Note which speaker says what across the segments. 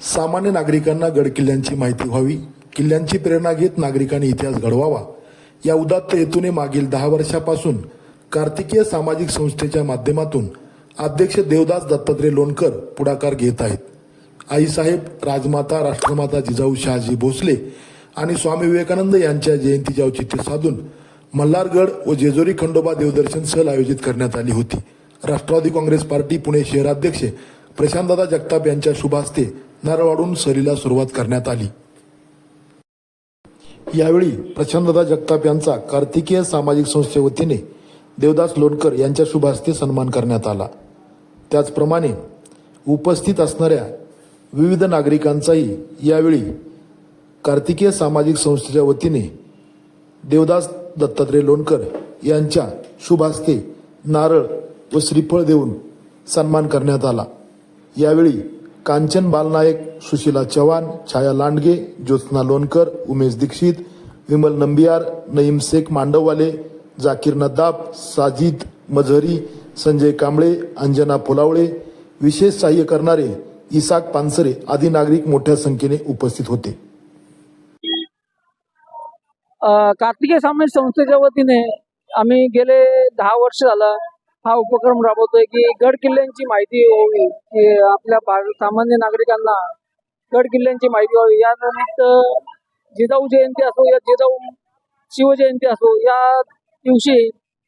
Speaker 1: सामान्य नागरिकांना गडकिल्ल्यांची माहिती व्हावी किल्ल्यांची प्रेरणा घेत नागरिकांनी इतिहास घडवावा. या उदात्त हेतूने मागील दहा वर्षापासून कार्तिकीय सामाजिक संस्थेच्या माध्यमातून अध्यक्ष देवदास दत्तात्रय लोणकर पुढाकार घेत आहेत. आईसाहेब राजमाता राष्ट्रमाता जिजाऊ शहाजी भोसले आणि स्वामी विवेकानंद यांच्या जयंतीचे औचित्य साधून मल्हारगड व जेजुरी खंडोबा देवदर्शन सहल आयोजित करण्यात आली होती. राष्ट्रवादी काँग्रेस पार्टी पुणे शहराध्यक्ष प्रशांतदादा जगताप यांच्या शुभ हस्ते नारळ वाढून सहलीला सुरुवात करण्यात आली. यावेळी प्रशांतदादा जगताप यांचा कार्तिकीय सामाजिक संस्थे वतीने देवदास लोणकर यांच्या शुभास्ते सन्मान करण्यात आला. त्याचप्रमाणे उपस्थित असणाऱ्या विविध नागरिकांचाही यावेळी कार्तिकीय सामाजिक संस्थेच्या वतीने देवदास दत्तात्रय लोणकर यांच्या शुभास्ते नारळ व श्रीफळ देऊन सन्मान करण्यात आला. यावेळी कांचन बालनायक सुशीला चव्हाण छाया लांडगे ज्योत्स्ना लोणकर उमेश दीक्षित विमल नंबियार नईम शेख मांडववाले जाकीर नद्दाब साजिद मझरी संजय कांबळे अंजना फुलावळे विशेष सहाय्य करणारे इसाक पानसरे आदी नागरिक मोठ्या संख्येने उपस्थित होते.
Speaker 2: कार्तिकीय सामाजिक संस्थेच्या वतीने आम्ही गेले दहा वर्ष झालं. हा उपक्रम राबवतोय की गड किल्ल्यांची माहिती व्हावी की आपल्या सामान्य नागरिकांना गड किल्ल्यांची माहिती व्हावी. या निमित्त जिजाऊ जयंती असो या जिजाऊ शिवजयंती असो या दिवशी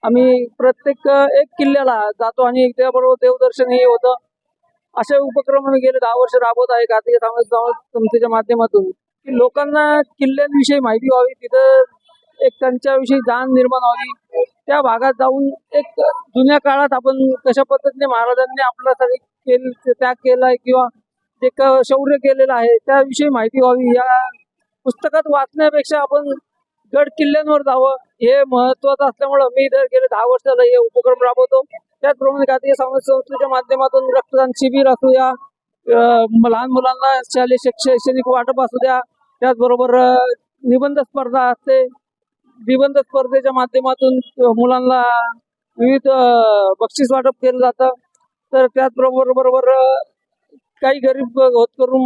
Speaker 2: आम्ही प्रत्येक एक किल्ल्याला जातो आणि त्याबरोबर देवदर्शन हे होतं. असे उपक्रम आम्ही गेले दहा वर्ष राबवत आहे. कार्तिक सामाजिक संस्थेच्या माध्यमातून. की लोकांना किल्ल्यांविषयी माहिती व्हावी तिथं एक त्यांच्याविषयी जाण निर्माण व्हावी. त्या भागात जाऊन एक जुन्या काळात आपण कशा पद्धतीने महाराजांनी आपल्यासाठी केल त्याग केलाय किंवा जे क- शौर्य केलेलं आहे त्याविषयी माहिती व्हावी. या पुस्तकात वाचण्यापेक्षा आपण गड किल्ल्यांवर जावं हे महत्वाचं असल्यामुळं मी इथं गेले दहा वर्ष झालं हे उपक्रम राबवतो. त्याचप्रमाणे कार्तिक समाज संस्थेच्या माध्यमातून रक्तदान शिबिर असू द्या लहान मुलांना शालेय शैक्षणिक वाटप असू द्या त्याचबरोबर निबंध स्पर्धा असते. निबंध स्पर्धेच्या माध्यमातून मुलांना विविध बक्षीस वाटप केलं जातं. तर त्याचबरोबर बरोबर काही गरीब होत करून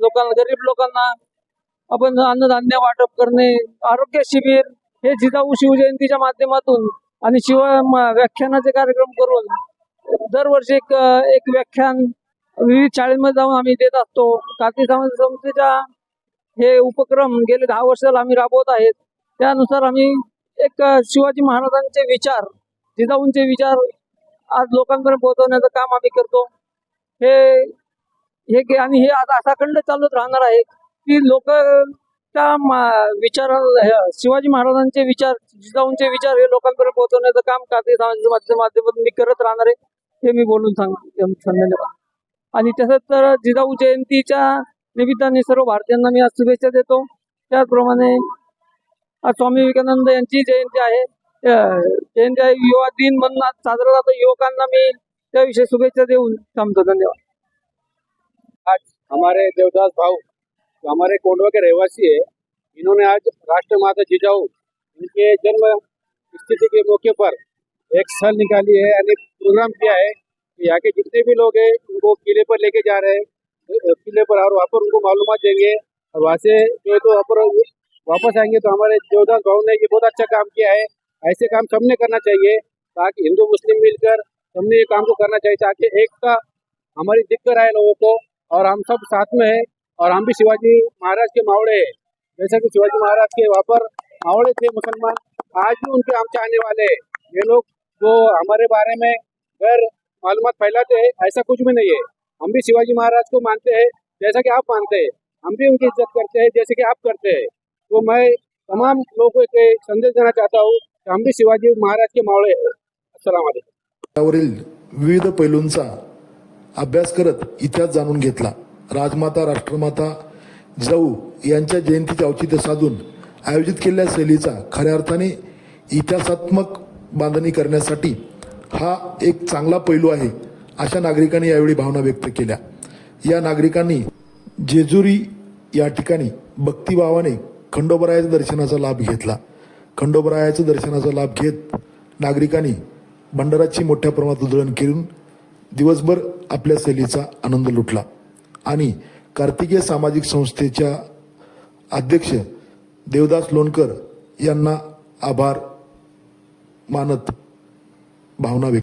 Speaker 2: लोकांना गरीब लोकांना आपण अन्नधान्य वाटप करणे आरोग्य शिबिर हे जिजाऊ शिवजयंतीच्या माध्यमातून आणि शिव व्याख्यानाचे कार्यक्रम करून दरवर्षी एक एक व्याख्यान विविध शाळेमध्ये जाऊन आम्ही देत असतो. कार्तिक समाज संस्थेच्या हे उपक्रम गेले दहा वर्षाला आम्ही राबवत आहेत. त्यानुसार आम्ही एक शिवाजी महाराजांचे विचार जिजाऊंचे विचार आज लोकांपर्यंत पोहोचवण्याचं काम आम्ही करतो. हे हे आणि हे आज असा खंड चालूच राहणार आहे की लोक त्या विचार हे- शिवाजी महाराजांचे विचार जिजाऊंचे विचार हे लोकांपर्यंत पोहोचवण्याचं काम कार्तिक सामाजिक माध्यमातून मी करत राहणार आहे हे मी बोलून सांग धन्यवाद आणि तसंच तर जिजाऊ जयंतीच्या निमित्ताने सर्व भारतीयांना मी आज शुभेच्छा देतो. त्याचप्रमाणे स्वामी विवेकानंद यांची जयंती आहे. जयंती आहे. युवा दिन म्हणून आज साजरा जातो युवकांना मी त्याविषयी शुभेच्छा देऊन थांबतो. धन्यवाद.
Speaker 3: आज हमारे देवदास भाऊ हमारे कोंडवा के रहवासी है. इन्होंने आज राष्ट्रमाता जिजाऊ इनके जन्म स्थिति के मौके पर एक सल निकाली है यानी प्रोग्राम किया है कि यहाँ के जितने भी लोग हैं उनको किले पर लेके जा रहे हैं। किले पर और वहाँ पर उनको मालूमात देंगे। और वहाँ से जो है तो वहाँ पर वापस आएँगे तो हमारे देवदास भाऊ ने ये बहुत अच्छा काम किया है। ऐसे काम सबने करना चाहिए ताकि हिंदू, मुस्लिम मिलकर सबने ये काम को करना चाहिए ताकि एकता हमारी दिक्कत आए लोगों को और हम सब साथ में हैं और हम भी शिवाजी महाराज के मावड़े हैं। जैसा कि शिवाजी महाराज के वहाँ पर मावड़े थे मुसलमान, आज भी उनके हम चाहने वाले हैं। ये लोग जो हमारे बारे में गैर मालूम फैलाते हैं, ऐसा कुछ भी नहीं है। हम भी शिवाजी महाराज को मानते हैं, जैसा कि आप मानते हैं। हम भी उनकी इज़्ज़त करते हैं, जैसे कि आप करते हैं। तो मैं तमाम लोगों के संदेश देना चाहता हूँ। हम भी शिवाजी महाराज के मावळे हैं
Speaker 1: त्यावरील विविध पैलूंचा अभ्यास करत इतिहास जाणून घेतला. राजमाता राष्ट्रमाता जाऊ यांच्या जयंतीचे औचित्य साधून आयोजित केलेल्या सहलीचा खऱ्या अर्थाने इतिहासात्मक बांधणी करण्यासाठी हा एक चांगला पैलू आहे अशा नागरिकांनी यावेळी भावना व्यक्त केल्या. या नागरिकांनी जेजुरी या ठिकाणी भक्तिभावाने खंडोबरायाच्या दर्शनाचा लाभ घेतला. खंडोबरायाच्या दर्शनाचा लाभ घेत नागरिकांनी भंडाराची मोठ्या प्रमाणात उधळण करून दिवसभर आपल्या सहलीचा आनंद लुटला. आणि कार्तिकेय सामाजिक संस्थेच्या अध्यक्ष देवदास लोणकर यांना आभार मानत भावना व्यक्त